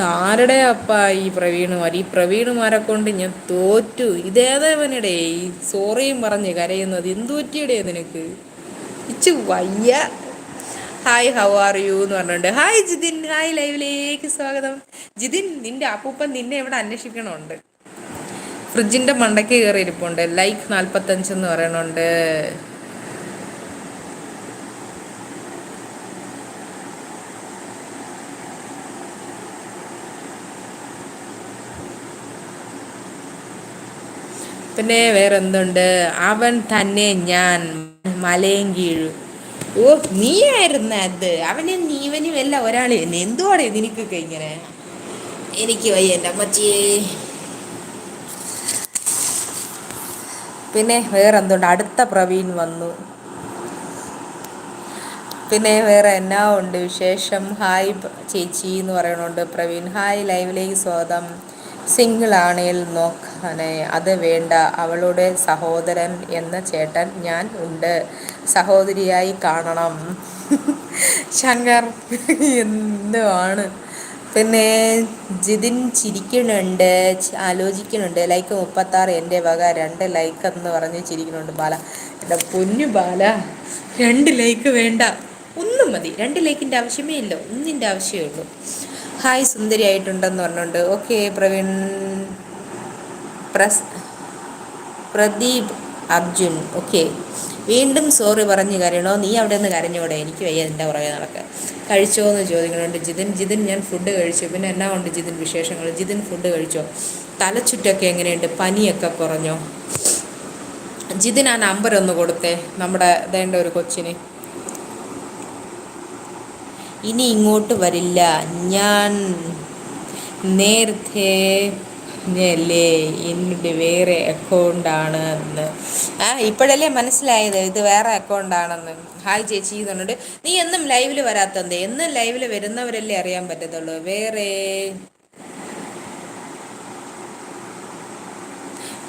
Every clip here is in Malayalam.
ആരുടെ അപ്പ ഈ പ്രവീണുമാർ? ഈ പ്രവീണുമാരെ കൊണ്ട് ഞാൻ തോറ്റു. ഇതേതവനിടെ ഈ സോറിയും പറഞ്ഞ് കരയുന്നത് എന്തു പറ്റിയടേ നിനക്ക്? ഇച്ചു വയ്യ. ഹായ് ഹൗ ആർ യു എന്ന് പറഞ്ഞിട്ടുണ്ട് ഹായ് ജിതിൻ. ഹായ് ലൈവിലേക്ക് സ്വാഗതം. ജിതിൻ നിന്റെ അപ്പൂപ്പൻ നിന്നെ ഇവിടെ അന്വേഷിക്കണമുണ്ട് ഫ്രിഡ്ജിന്റെ മണ്ടയ്ക്ക് കയറി ഇരിപ്പുണ്ട് ലൈക്ക് നാൽപ്പത്തഞ്ച് എന്ന് പറയണുണ്ട് പിന്നെ വേറെ എന്തുണ്ട് അവൻ തന്നെ ഞാൻ മലയും കീഴു. ഓ നീയായിരുന്ന അത്. അവനും നീവനും എല്ലാം ഒരാൾ തന്നെ എന്തുവാണ് നിനക്കൊക്കെ ഇങ്ങനെ? എനിക്ക് വയ്യ എന്റെ അമ്മച്ചിയെ. പിന്നെ വേറെ എന്തുണ്ട് അടുത്ത പ്രവീൺ വന്നു. പിന്നെ വേറെ എന്നാ ഉണ്ട് വിശേഷം? ഹായ് ചേച്ചി എന്ന് പറയണുണ്ട്. പ്രവീൺ ഹായ് ലൈവിലേക്ക് സ്വാഗതം. സിംഗിൾ ആണേൽ നോക്കാനേ അത് വേണ്ട. അവളുടെ സഹോദരൻ എന്ന ചേട്ടൻ ഞാൻ ഉണ്ട്. സഹോദരിയായി കാണണം. ശങ്കർ എന്തുവാണ്? പിന്നെ ജിതിൻ ചിരിക്കുന്നുണ്ട് ആലോചിക്കുന്നുണ്ട്. ലൈക്ക് മുപ്പത്താറ് എന്റെ വക രണ്ട് ലൈക്ക് എന്ന് പറഞ്ഞ് ചിരിക്കുന്നുണ്ട് ബാല. എന്റെ പൊന്നു ബാല രണ്ട് ലൈക്ക് വേണ്ട. ഒന്നും മതി. രണ്ട് ലൈക്കിന്റെ ആവശ്യമേ ഇല്ല. ഒന്നിന്റെ ആവശ്യമേ ഉള്ളൂ. ഹായ് സുന്ദരി ആയിട്ടുണ്ടെന്ന് പറഞ്ഞുകൊണ്ട്. ഓക്കെ പ്രവീൺ പ്രസ് പ്രദീപ് അർജുൻ. ഓക്കെ വീണ്ടും സോറി പറഞ്ഞ് കരയണോ? നീ അവിടെ നിന്ന് കരഞ്ഞോടെ? എനിക്ക് വയ്യ എന്റെ പുറകെ നടക്കുക കഴിച്ചോ എന്ന് ചോദിക്കുന്നുണ്ട് ജിതിൻ. ജിതിൻ ഞാൻ ഫുഡ് കഴിച്ചു. പിന്നെ എന്നാ ഉണ്ട് ജിതിൻ വിശേഷങ്ങൾ? ജിതിൻ ഫുഡ് കഴിച്ചോ? തലച്ചുറ്റൊക്കെ എങ്ങനെയുണ്ട്? പനിയൊക്കെ കുറഞ്ഞോ? ജിതിൻ ആ നമ്പർ ഒന്ന് കൊടുത്തേ. നമ്മുടെ വേണ്ട ഒരു കൊച്ചിന്. ഇനി ഇങ്ങോട്ട് വരില്ല. ഞാൻ നേരത്തെ അല്ലേ? എന്റെ വേറെ അക്കൗണ്ടാണ് എന്ന് ആ ഇപ്പോഴല്ലേ മനസ്സിലായത്? ഇത് വേറെ അക്കൗണ്ടാണെന്ന് ഹായ് ചേച്ചി എന്ന് പറഞ്ഞിട്ട് നീ എന്നും ലൈവിൽ വരാത്തത് എന്നും ലൈവിൽ വരുന്നവരല്ലേ അറിയാൻ പറ്റത്തുള്ളൂ? വേറെ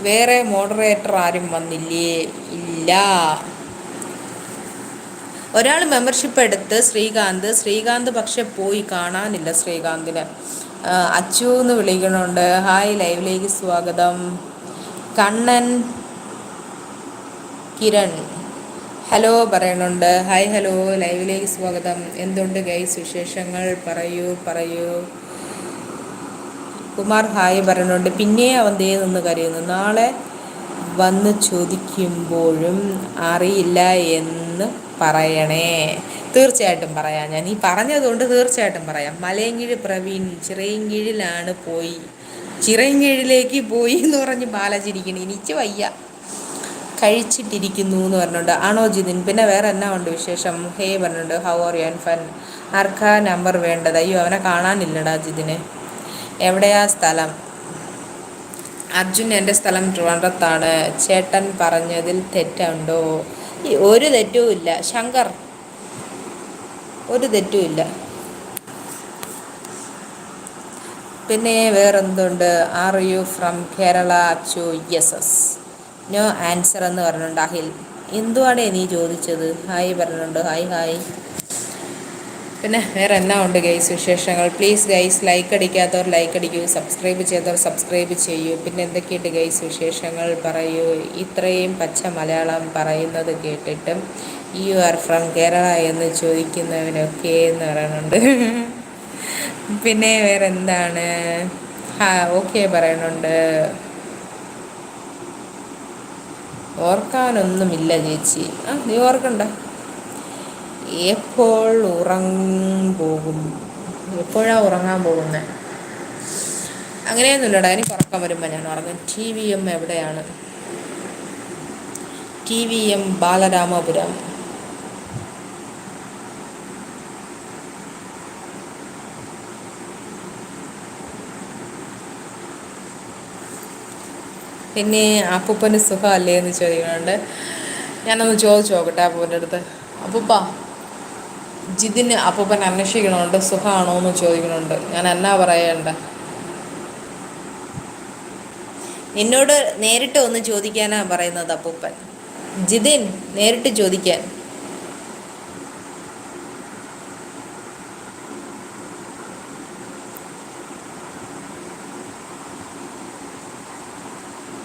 വേറെ മോഡറേറ്റർ ആരും വന്നില്ലേ? ഇല്ല. ഒരാൾ മെമ്പർഷിപ്പ് എടുത്ത് ശ്രീകാന്ത് ശ്രീകാന്ത് പക്ഷെ പോയി കാണാനില്ല ശ്രീകാന്തിനെ. അച്ചു എന്ന് വിളിക്കണുണ്ട്. ഹായ് ലൈവിലേക്ക് സ്വാഗതം. കണ്ണൻ കിരൺ. ഹലോ പറയണുണ്ട്. ഹായ് ഹലോ ലൈവിലേക്ക് സ്വാഗതം. എന്തുണ്ട് ഗൈസ് വിശേഷങ്ങൾ? പറയൂ പറയൂ. കുമാർ ഹായ് പറയുന്നുണ്ട് പിന്നെ അവൻ ദേ നിന്ന് കരയുന്നു. നാളെ വന്ന് ചോദിക്കുമ്പോഴും അറിയില്ല എന്ന് പറയണേ. തീർച്ചയായിട്ടും പറയാം. ഞാൻ ഈ പറഞ്ഞതുകൊണ്ട് തീർച്ചയായിട്ടും പറയാം. മലയങ്കിഴ് പ്രവീൺ ചിറയൻകീഴിലാണ് പോയി. ചിറയൻകീഴിലേക്ക് പോയി എന്ന് പറഞ്ഞ് ബാലചിരിക്കണം എനിക്ക് വയ്യ. കഴിച്ചിട്ടിരിക്കുന്നു എന്ന് പറഞ്ഞിട്ടുണ്ട് ആണോ ജിതിൻ? പിന്നെ വേറെ എന്നാ ഉണ്ട് വിശേഷം? ഹേ പറഞ്ഞിട്ടുണ്ട് how are you and fun ആർക്കാ നമ്പർ വേണ്ടത്? അയ്യോ അവനെ കാണാനില്ലടാ ജിതിനെ. എവിടെയാ സ്ഥലം? അർജുൻ എന്റെ സ്ഥലം ട്രിവാൻഡ്രത്താണ്. ചേട്ടൻ പറഞ്ഞതിൽ തെറ്റുണ്ടോ? ഒരു തെറ്റും ഇല്ല. ശങ്കർ ഒരു തെറ്റും ഇല്ല. പിന്നെ വേറെന്തുണ്ട്? Are you from Kerala Achu yes yes no answer എന്ന് പറഞ്ഞിട്ടുണ്ട് അഹിൽ എന്തുവാണ് നീ ചോദിച്ചത്? ഹായ് പറഞ്ഞിട്ടുണ്ട്. ഹായ് ഹായ് പിന്നെ വേറെ എന്നാ ഉണ്ട് ഗൈസ് വിശേഷങ്ങൾ? പ്ലീസ് ഗൈസ് ലൈക്ക് അടിക്കാത്തവർ ലൈക്ക് അടിക്കൂ സബ്സ്ക്രൈബ് ചെയ്തവർ സബ്സ്ക്രൈബ് ചെയ്യൂ. പിന്നെ എന്തൊക്കെയുണ്ട് ഗൈസ് വിശേഷങ്ങൾ? പറയൂ. ഇത്രയും പച്ച മലയാളം പറയുന്നത് കേട്ടിട്ടും യു ആർ ഫ്രം കേരള എന്ന് ചോദിക്കുന്നവനൊക്കെ എന്ന് പറയുന്നുണ്ട്. പിന്നെ വേറെ എന്താണ്? ഹാ ഓക്കെ പറയുന്നുണ്ട്. ഓർക്കാനൊന്നുമില്ല ചേച്ചി. ആ നീ ഓർക്കണ്ട. എപ്പോൾ ഉറങ്ങാൻ പോകും എപ്പോഴാണ് ഉറങ്ങാൻ പോകുന്നത് അങ്ങനെയൊന്നുമില്ലടാ എനിക്ക് ഉറക്കം വരുമ്പോൾ ഞാൻ ഉറങ്ങും. ടി വി എം എവിടെയാണ്? T V M Balaramapuram. പിന്നെ അപ്പൂപ്പന് സുഖമല്ലേ എന്ന് ചോദിക്കുന്നുണ്ട്. ഞാനൊന്ന് ചോദിച്ചു നോക്കട്ടെ അപ്പൂപ്പന്റെ അടുത്ത്. അപ്പൂപ്പ ജിതിന് അപ്പൂപ്പൻ അന്വേഷിക്കണമുണ്ട് സുഖമാണോ എന്ന് ചോദിക്കണുണ്ട്. ഞാൻ എന്നാ പറയണ്ട? എന്നോട് നേരിട്ട് ഒന്ന് ചോദിക്കാനാ പറയുന്നത് അപ്പൂപ്പൻ. ജിതിൻ നേരിട്ട് ചോദിക്കാൻ.